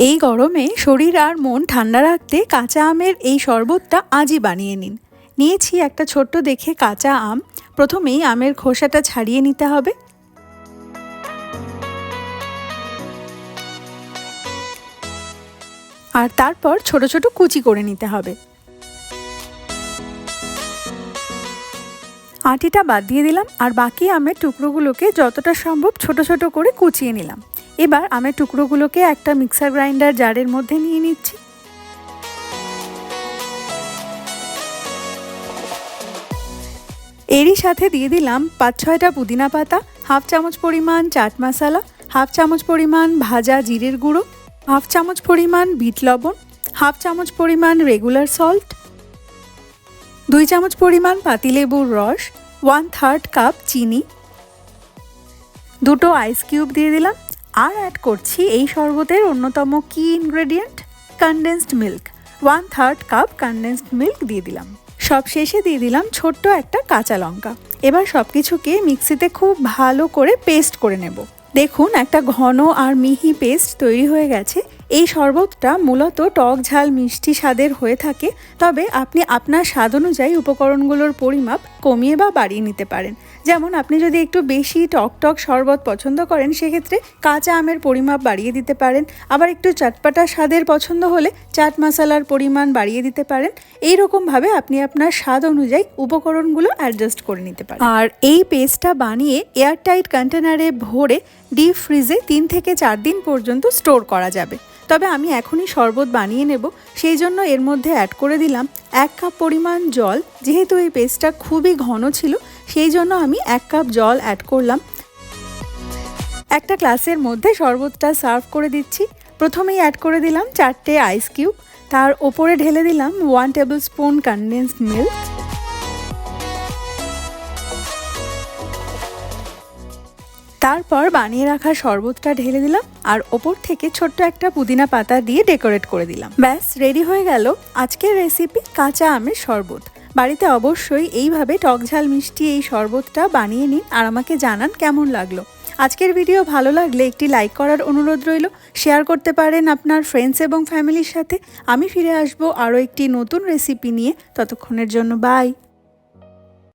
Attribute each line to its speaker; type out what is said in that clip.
Speaker 1: এই গরমে শরীর আর মন ঠান্ডা রাখতে কাঁচা আমের এই শরবতটা আজই বানিয়ে নিন। নিয়েছি একটা ছোট্ট দেখে কাঁচা আম। প্রথমেই আমের খোসাটা ছাড়িয়ে নিতে হবে। আর তারপর ছোট ছোট কুচি করে নিতে হবে। আটিটা বাদ দিয়ে দিলাম। আর বাকি আমের টুকরোগুলোকে যতটা সম্ভব ছোট ছোট করে কুচিয়ে নিলাম। এবার আমের টুকরোগুলোকে একটা মিক্সার গ্রাইন্ডার জারের মধ্যে নিয়ে নিচ্ছি। এরই সাথে দিয়ে দিলাম পাঁচ ছয়টা পুদিনা পাতা, হাফ চামচ পরিমাণ চাট মশলা, হাফ চামচ পরিমাণ ভাজা জিরের গুঁড়ো, হাফ চামচ পরিমাণ বিট লবণ, হাফ চামচ পরিমাণ রেগুলার সল্ট, দুই চামচ পরিমাণ পাতিলেবুর রস, ওয়ান থার্ড কাপ চিনি, দুটো আইস কিউব দিয়ে দিলাম। আর অ্যাড করছি এই শরবতের অন্যতম কি ingredient condensed milk one third cup condensed milk দিয়ে দিলাম। সব শেষে দিয়ে দিলাম ছোট্ট একটা কাঁচা লঙ্কা। এবার সব কিছুকে মিক্সিতে খুব ভালো করে পেস্ট করে নেব। দেখুন একটা ঘন আর মিহি পেস্ট তৈরি হয়ে গেছে। এই শরবতটা মূলত টক ঝাল মিষ্টি স্বাদের হয়ে থাকে, তবে আপনি আপনার স্বাদ অনুযায়ী উপকরণগুলোর পরিমাপ কমিয়ে বা বাড়িয়ে নিতে পারেন। যেমন আপনি যদি একটু বেশি টক টক শরবত পছন্দ করেন, সেক্ষেত্রে কাঁচা আমের পরিমাপ বাড়িয়ে দিতে পারেন। আবার একটু চটপাটা স্বাদের পছন্দ হলে চাট মশলার পরিমাণ বাড়িয়ে দিতে পারেন। এই রকমভাবে আপনি আপনার স্বাদ অনুযায়ী উপকরণগুলো অ্যাডজাস্ট করে নিতে পারেন। আর এই পেস্টটা বানিয়ে এয়ারটাইট কন্টেনারে ভরে ডিপ ফ্রিজে তিন থেকে চার দিন পর্যন্ত স্টোর করা যাবে। তবে আমি এখনই শরবত বানিয়ে নেব। সেই জন্য এর মধ্যে অ্যাড করে দিলাম এক কাপ পরিমাণ জল। যেহেতু এই পেস্টটা খুবই ঘন ছিল, সেই জন্য আমি এক কাপ জল অ্যাড করলাম। একটা গ্লাসের মধ্যে শরবতটা সার্ভ করে দিচ্ছি। প্রথমেই অ্যাড করে দিলাম চারটে আইস কিউব তার ওপরে ঢেলে দিলাম one tablespoon condensed milk তারপর বানিয়ে রাখা শরবতটা ঢেলে দিলাম আর ওপর থেকে ছোট্ট একটা পুদিনা পাতা দিয়ে ডেকোরেট করে দিলাম। ব্যাস, রেডি হয়ে গেল আজকের রেসিপি কাঁচা আমের শরবত। বাড়িতে অবশ্যই এইভাবে টকঝাল মিষ্টি এই শরবতটা বানিয়ে নিন আর আমাকে জানান কেমন লাগল। আজকের ভিডিও ভালো লাগলে একটি লাইক করার অনুরোধ রইল। শেয়ার করতে পারেন আপনার ফ্রেন্ডস এবং ফ্যামিলির সাথে। আমি ফিরে আসব আরও একটি নতুন রেসিপি নিয়ে। ততক্ষণের জন্য বাই